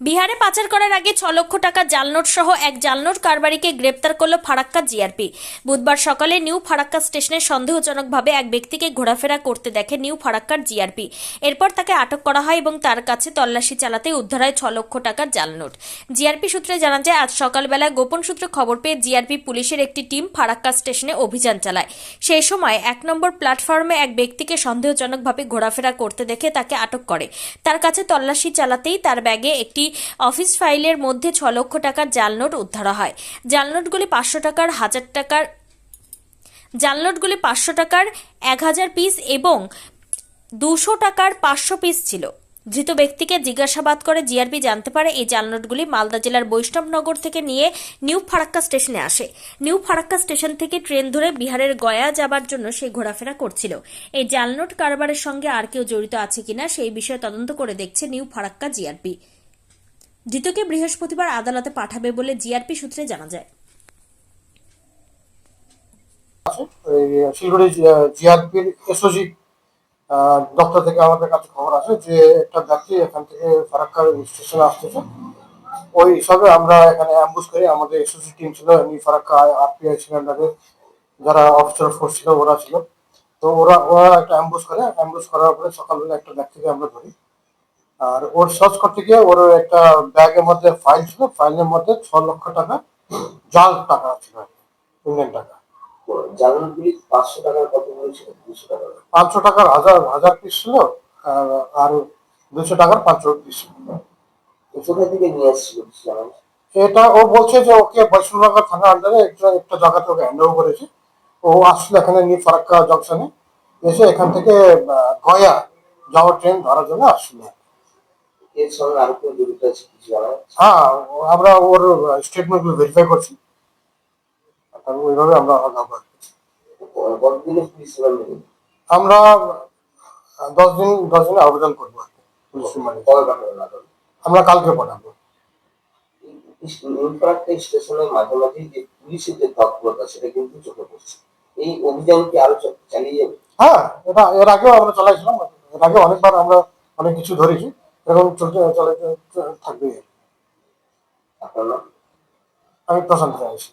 বিহারে পাচার করার আগে ছ লক্ষ টাকা জালনোট সহ এক জালনোট কারবারিকে গ্রেপ্তার করল ফারাক্কা জিআরপি। বুধবার সকালে নিউ ফারাক্কা স্টেশনে সন্দেহজনকভাবে এক ব্যক্তিকে ঘোরাফেরা করতে দেখে নিউ ফারাক্কার জিআরপি। এরপর তাকে আটক করা হয় এবং তার কাছে তল্লাশি চালাতে উদ্ধার হয় ছ লক্ষ টাকার জালনোট। জিআরপি সূত্রে জানা যায়, আজ সকালবেলা গোপন সূত্রে খবর পেয়ে জিআরপি পুলিশের একটি টিম ফারাক্কা স্টেশনে অভিযান চালায়। সেই সময় এক নম্বর প্ল্যাটফর্মে এক ব্যক্তিকে সন্দেহজনকভাবে ঘোরাফেরা করতে দেখে তাকে আটক করে। তার কাছে তল্লাশি চালাতেই তার ব্যাগে একটি অফিস ফাইলের মধ্যে ছ লক্ষ টাকার জাল নোট উদ্ধার হয়। জাল নোটগুলি পাঁচশো টাকার, হাজার টাকার জাল নোটগুলি পাঁচশো টাকার, এক হাজার পিস এবং দুশো টাকার পাঁচশো পিস ছিল। ধৃত ব্যক্তিকে জিজ্ঞাসাবাদ করে জিআরপি জানতে পারে এই জালনোটগুলি মালদা জেলার বৈষ্ণবনগর থেকে নিয়ে নিউ ফারাক্কা স্টেশনে আসে। নিউ ফারাক্কা স্টেশন থেকে ট্রেন ধরে বিহারের গয়া যাবার জন্য সে ঘোরাফেরা করছিল। এই জালনোট কারবারের সঙ্গে আর কেউ জড়িত আছে কিনা সেই বিষয়ে তদন্ত করে দেখছে নিউ ফারাক্কা জিআরপি। ধৃতকে বৃহস্পতিবার আদালতে পাঠাবে বলে জিআরপি সূত্রে জানা যায়। শিলিগুড়ি জিআরপির এসওজি দপ্তর থেকে আমাদের কাছে খবর আসে যে একটা ব্যক্তি এখান থেকে ফারাক্কা স্টেশনে আসতেছে। ওই হিসাবে আমরা এখানে অ্যাম্বুস করি আমাদের এসওজি টিম ছিল এমনি ফারাক্কা আরপিআই সিলিন্ডারের যারা অফিসার ফোর্স ছিল, ওরা ছিল। তো ওরা ওরা একটা অ্যাম্বুস করে। অ্যাম্বুস করার পরে সকালবেলা একটা ব্যক্তিকে আমরা ধরি। আর ওর সার্চ করতে গিয়ে ওর একটা ব্যাগের মধ্যে ফাইল ছিল ফাইলের মধ্যে ছ লক্ষ টাকা জাল টাকা ছিল ইন্ডিয়ান টাকা। পাঁচশো টাকার কত বলেছিল দুশো টাকার। পাঁচশো টাকার হাজার হাজার পিস ছিল আর দুশো টাকার পাঁচশো পিস ছিল। কোথা থেকে নিয়ে আসছিল এটা ও বলছে যে ওকে বৈষ্ণবনগর থানার আন্ডারে একটা একটা জায়গাতে ওকে হ্যান্ড ওভার করেছে। ও আসছিল এখানে নিউ ফারাক্কা জংশনে এসে এখান থেকে গয়া যাওয়ার ট্রেন ধরার জন্য আসছিল এর সঙ্গে আরও জড়িত আছে কিছু জানা হ্যাঁ আমরা ওর স্টেটমেন্টগুলো ভেরিফাই করছি। ওইভাবে আমরা পুলিশ আমরা দশ দিন দশ দিনে আবেদন করব আর কি পুলিশ আদালত আমরা কালকে পাঠাবো। ইনফ্রাক্ট স্টেশনের যে পুলিশের যে তৎপরতা সেটা কিন্তু চোখে পড়ছে। এই অভিযান কি আরও চ- চালিয়ে যাবে? হ্যাঁ এটা এর আগেও আমরা চালাইছিলাম এর আগে অনেকবার আমরা অনেক কিছু ধরেছি। এরকম চলতে চলে থাকবে। আপনার নাম? আমি প্রশান্ত চাইছি